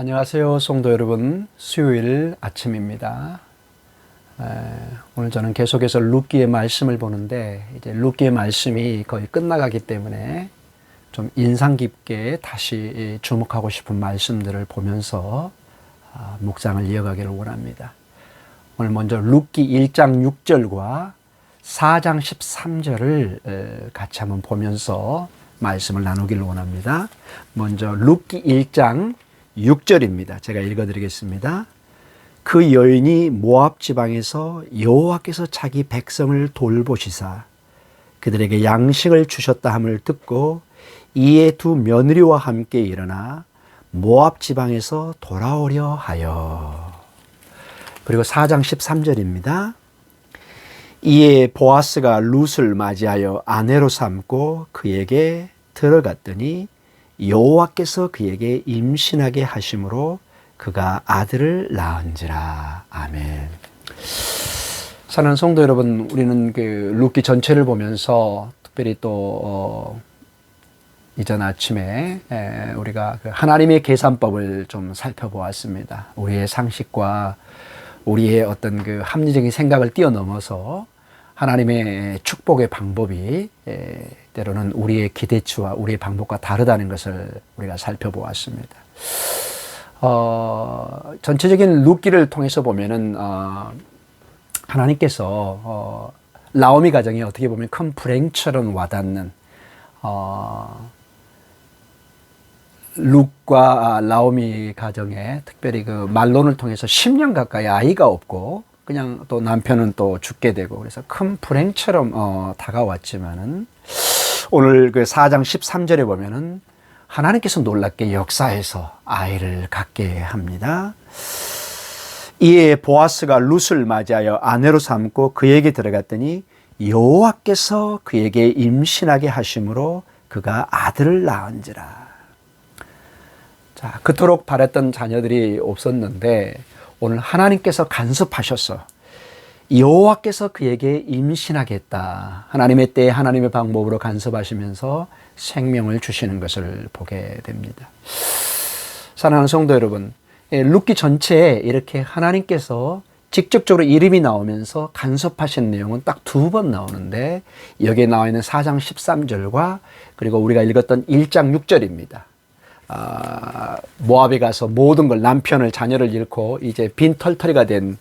안녕하세요, 성도 여러분. 수요일 아침입니다. 에, 오늘 저는 계속해서 룻기의 말씀을 보는데 이제 룻기의 말씀이 거의 끝나가기 때문에 좀 인상 깊게 다시 주목하고 싶은 말씀들을 보면서 아, 묵상을 이어가기를 원합니다. 오늘 먼저 룻기 1장 6절과 4장 13절을 같이 한번 보면서 말씀을 나누기를 원합니다. 먼저 룻기 1장 6절입니다. 제가 읽어드리겠습니다. 그 여인이 모압 지방에서 여호와께서 자기 백성을 돌보시사 그들에게 양식을 주셨다 함을 듣고 이에 두 며느리와 함께 일어나 모압 지방에서 돌아오려 하여 그리고 4장 13절입니다. 이에 보아스가 룻을 맞이하여 아내로 삼고 그에게 들어갔더니 여호와께서 그에게 임신하게 하심으로 그가 아들을 낳은지라 아멘. 사랑하는 성도 여러분, 우리는 그 룻기 전체를 보면서 특별히 또 어, 이전 아침에 에, 우리가 그 하나님의 계산법을 좀 살펴보았습니다. 우리의 상식과 우리의 어떤 그 합리적인 생각을 뛰어넘어서 하나님의 축복의 방법이 에, 때로는 우리의 기대치와 우리의 방법과 다르다는 것을 우리가 살펴보았습니다. 어, 전체적인 룻기를 통해서 보면은 어, 하나님께서 어, 라오미 가정이 어떻게 보면 큰 불행처럼 와닿는 어, 룩과 라오미 가정에 특별히 그 말론을 통해서 10년 가까이 아이가 없고 그냥 또 남편은 또 죽게 되고 그래서 큰 불행처럼 어, 다가왔지만은 오늘 그 4장 13절에 보면은 하나님께서 놀랍게 역사해서 아이를 갖게 합니다. 이에 보아스가 룻을 맞이하여 아내로 삼고 그에게 들어갔더니 여호와께서 그에게 임신하게 하심으로 그가 아들을 낳은지라. 자, 그토록 바랬던 자녀들이 없었는데 오늘 하나님께서 간섭하셔서 여호와께서 그에게 임신하겠다. 하나님의 때에 하나님의 방법으로 간섭하시면서 생명을 주시는 것을 보게 됩니다. 사랑하는 성도 여러분, 예, 룻기 전체에 이렇게 하나님께서 직접적으로 이름이 나오면서 간섭하신 내용은 딱 두 번 나오는데 여기에 나와 있는 4장 13절과 그리고 우리가 읽었던 1장 6절입니다. 아, 모압에 가서 모든 걸 남편을 자녀를 잃고 이제 빈털터리가 된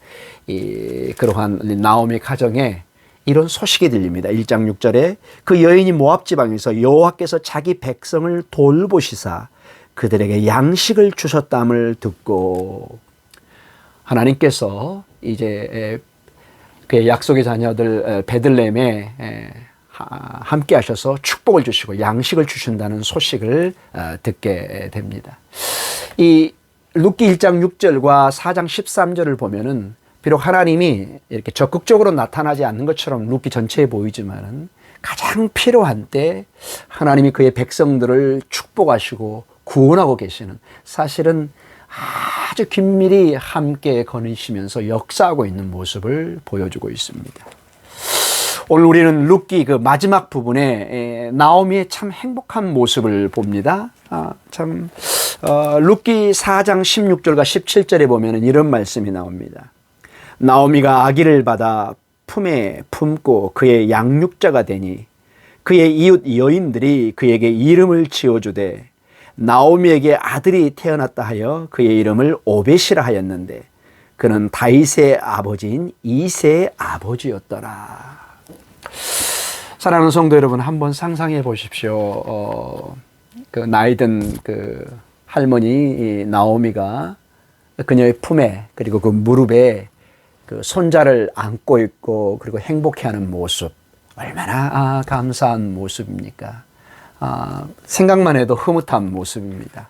이, 그러한 나오미 가정에 이런 소식이 들립니다. 1장 6절에 그 여인이 모압 지방에서 여호와께서 자기 백성을 돌보시사 그들에게 양식을 주셨담을 듣고 하나님께서 이제 그 약속의 자녀들 베들레헴에 함께 하셔서 축복을 주시고 양식을 주신다는 소식을 어, 듣게 됩니다. 이 룻기 1장 6절과 4장 13절을 보면은 비록 하나님이 이렇게 적극적으로 나타나지 않는 것처럼 룻기 전체에 보이지만은 가장 필요한 때 하나님이 그의 백성들을 축복하시고 구원하고 계시는 사실은 아주 긴밀히 함께 거니시면서 역사하고 있는 모습을 보여주고 있습니다. 오늘 우리는 룻기 그 마지막 부분에 나오미의 참 행복한 모습을 봅니다. 아, 참 어, 룻기 4장 16절과 17절에 보면 이런 말씀이 나옵니다. 나오미가 아기를 받아 품에 품고 그의 양육자가 되니 그의 이웃 여인들이 그에게 이름을 지어주되 나오미에게 아들이 태어났다 하여 그의 이름을 오벳이라 하였는데 그는 다윗의 아버지인 이세의 아버지였더라. 사랑하는 성도 여러분, 한번 상상해 보십시오. 어, 그 나이든 그 할머니 나오미가 그녀의 품에 그리고 그 무릎에 그 손자를 안고 있고 그리고 행복해하는 모습 얼마나 아, 감사한 모습입니까? 아, 생각만 해도 흐뭇한 모습입니다.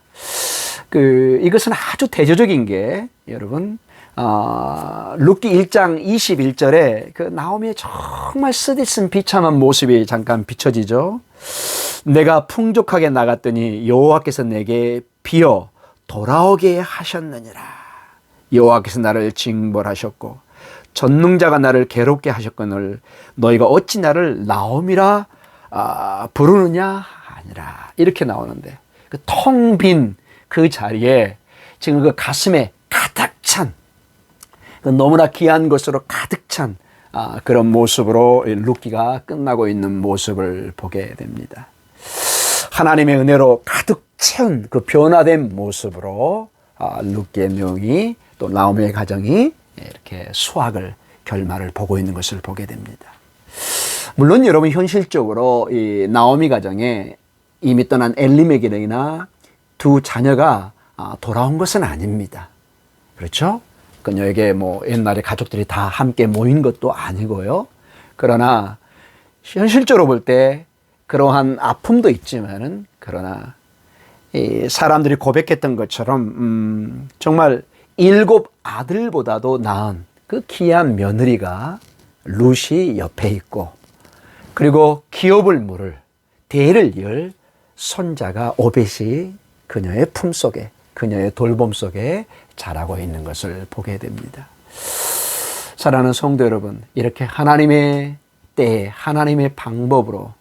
그 이것은 아주 대조적인 게 여러분 어, 룻기 1장 21절에 그 나오미의 정말 쓰디쓴 비참한 모습이 잠깐 비춰지죠. 내가 풍족하게 나갔더니 여호와께서 내게 비어 돌아오게 하셨느니라. 여호와께서 나를 징벌하셨고 전능자가 나를 괴롭게 하셨거늘 너희가 어찌 나를 나오미라 아, 부르느냐 아니라 이렇게 나오는데 그 텅 빈 그 자리에 지금 그 가슴에 그 너무나 귀한 것으로 가득 찬 아, 그런 모습으로 이 룻기가 끝나고 있는 모습을 보게 됩니다. 하나님의 은혜로 가득 채운 그 변화된 모습으로 아, 룻기의 명이 또 나오미의 가정이 이렇게 수확을 결말을 보고 있는 것을 보게 됩니다. 물론 여러분 현실적으로 이 나오미 가정에 이미 떠난 엘리메기나 두 자녀가 아, 돌아온 것은 아닙니다. 그렇죠? 그녀에게 뭐 옛날에 가족들이 다 함께 모인 것도 아니고요. 그러나 현실적으로 볼 때 그러한 아픔도 있지만은 그러나 이 사람들이 고백했던 것처럼 음, 정말 일곱 아들보다도 나은 그 귀한 며느리가 루시 옆에 있고 그리고 기업을 물을 대를 열 손자가 오벳이 그녀의 품 속에 그녀의 돌봄 속에 자라고 있는 것을 보게 됩니다. 사랑하는 성도 여러분, 이렇게 하나님의 때에 하나님의 방법으로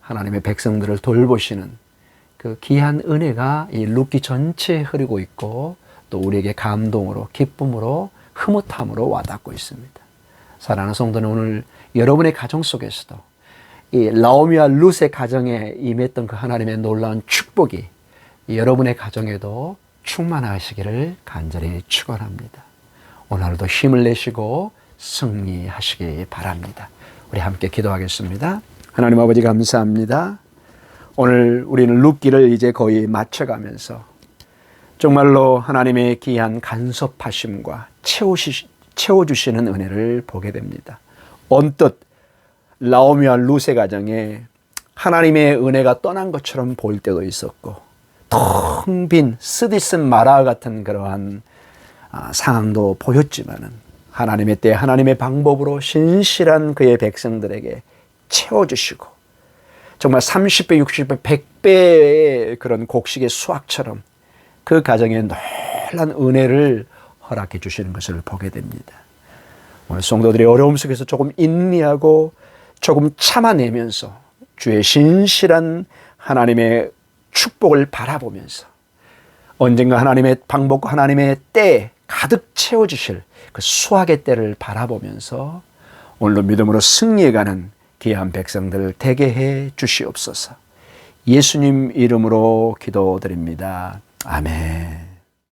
하나님의 백성들을 돌보시는 그 귀한 은혜가 이 룻기 전체에 흐르고 있고 또 우리에게 감동으로 기쁨으로 흐뭇함으로 와닿고 있습니다. 사랑하는 성도는 오늘 여러분의 가정 속에서도 이 라오미와 룻의 가정에 임했던 그 하나님의 놀라운 축복이 여러분의 가정에도 충만하시기를 간절히 축원합니다. 오늘도 힘을 내시고 승리하시기 바랍니다. 우리 함께 기도하겠습니다. 하나님 아버지 감사합니다. 오늘 우리는 룻기를 이제 거의 마쳐가면서 정말로 하나님의 귀한 간섭하심과 채우시, 채워주시는 은혜를 보게 됩니다. 언뜻 라오미와 루세 가정에 하나님의 은혜가 떠난 것처럼 보일 때도 있었고 텅빈 쓰디쓴 마라 같은 그러한 아, 상황도 보였지만은 하나님의 때 하나님의 방법으로 신실한 그의 백성들에게 채워주시고 정말 30배, 60배, 100배의 그런 곡식의 수확처럼 그 가정에 놀란 은혜를 허락해 주시는 것을 보게 됩니다. 오늘 성도들이 어려움 속에서 조금 인내하고 조금 참아내면서 주의 신실한 하나님의 축복을 바라보면서 언젠가 하나님의 방법과 하나님의 때에 가득 채워주실 그 수학의 때를 바라보면서 오늘도 믿음으로 승리해가는 귀한 백성들 되게 해 주시옵소서. 예수님 이름으로 기도드립니다. 아멘.